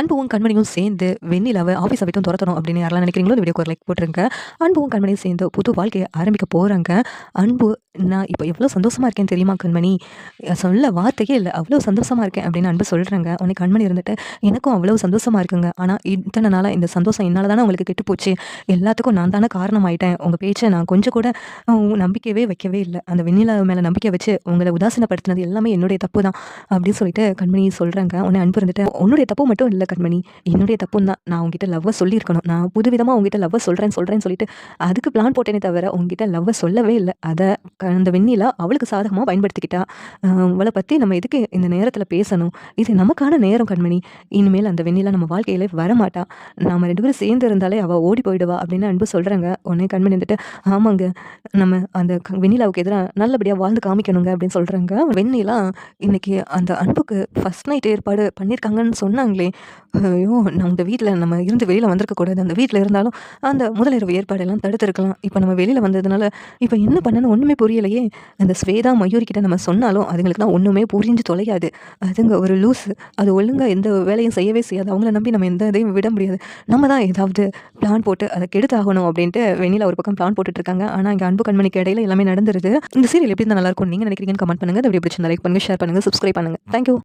அன்புவும் கண்மணியும் சேர்ந்து வெண்ணிலாவை ஆஃபீஸை விட்டும் துரத்தணும் அப்படின்னு யாரெல்லாம் நினைக்கிறீங்களோ இந்த வீடியோக்கு ஒரு லைக் போட்டுருங்க. அன்புவும் கண்மணியும் சேர்ந்து புது வாழ்க்கையை ஆரம்பிக்க போகிறாங்க அன்பு நான் இப்போ எவ்வளோ சந்தோஷமாக இருக்கேன் தெரியுமா கண்மணி? சொல்ல வார்த்தையே இல்லை. அவ்வளோ சந்தோஷமாக இருக்கேன் அப்படின்னு அன்பு சொல்கிறாங்க உனக்கு கண்மணி இருந்துட்டு எனக்கும் அவ்வளோ சந்தோஷமாக இருக்குங்க. ஆனால் இத்தனை நாளாக இந்த சந்தோஷம் என்னால் தானே உங்களுக்கு கெட்டு போச்சு. எல்லாத்துக்கும் நான் தானே காரணமாயிட்டேன். உங்கள் பேச்சை நான் கொஞ்சம் கூட உம், நம்பிக்கையவே வைக்கவே இல்லை. அந்த வெண்ணிலா மேலே நம்பிக்கை வச்சு உங்களை உதாசீனப்படுத்தினது எல்லாமே என்னுடைய தப்பு தான் அப்படின்னு சொல்லிட்டு கண்மணி சொல்கிறாங்க உன்னை அன்பு இருந்துட்டு உன்னுடைய தப்பு மட்டும் இல்லை. கண்மணி என்னுடைய தப்பும் தான் நான் உங்ககிட்ட லவ்வை சொல்லியிருக்கணும். நான் புதுவிதமாக உங்ககிட்ட லவ்வை சொல்கிறேன் சொல்கிறேன்னு சொல்லிட்டு அதுக்கு பிளான் போட்டேனே தவிர உங்ககிட்ட லவ்வை சொல்லவே இல்லை. அதை க- அந்த வெண்ணிலா அவளுக்கு சாதகமாக பயன்படுத்திக்கிட்டா. உங்களை அவளை பற்றி நம்ம எதுக்கு இந்த நேரத்தில் பேசணும்? இது நமக்கான நேரம் கண்மணி. இனிமேல் அந்த வெண்ணிலா நம்ம வாழ்க்கையில வரமாட்டா. நாம் ரெண்டு பேரும் சேர்ந்து இருந்தாலே அவள் ஓடி போயிடுவா அப்படின்னு அன்பு சொல்கிறாங்க உடனே கண்மணி வந்துட்டு ஆமாங்க நம்ம அந்த வெண்ணிலாவுக்கு எதிராக நல்லபடியாக வாழ்ந்து காமிக்கணுங்க அப்படின்னு சொல்கிறாங்க வெண்ணிலா இன்னைக்கு அந்த அன்புக்கு ஃபஸ்ட் நைட் ஏற்பாடு பண்ணியிருக்காங்கன்னு சொன்னாங்களே ஐயோ நம்ம இந்த வீட்டில் நம்ம இருந்து வெளியில் வந்திருக்கக்கூடாது அந்த வீட்டில் இருந்தாலும் அந்த முதலிரவு ஏற்பாடெல்லாம் தடுத்துருக்கலாம். இப்போ நம்ம வெளியில் வந்ததுனால இப்போ என்ன பண்ணணும் ஒன்றுமே புரியலையே. அந்த ஸ்வேதா மயூரிக்கிட்ட நம்ம சொன்னாலும் அதுங்களுக்குலாம் ஒன்றுமே புரிஞ்சு தொலையாது. அதுங்க ஒரு லூஸ் அது ஒழுங்காக எந்த வேலையும் செய்யவே செய்யாது. அவங்கள நம்பி நம்ம எந்த இதையும் விட முடியாது. நம்ம தான் ஏதாவது பிளான் போட்டு அதை கெடுத்தாகணும் அப்படின்ட்டு வெளியில் ஒரு பக்கம் பிளான் போட்டுட்டு இருக்காங்க. ஆனால் இங்கே அன்பு கண்மணிக்கு இடையில எல்லாமே நடந்துருது. இந்த சீரியல் எப்படி இருந்தால் நல்லா இருக்கும் நீங்கள் நினைக்கிறீங்கன்னு கமெண்ட் பண்ணுங்க. அது எப்படி பிடிச்சிருந்தா லைக் பண்ணுங்க ஷேர் பண்ணுங்க சப்ஸ்கிரைப் பண்ணுங்கள் தேங்க்யூ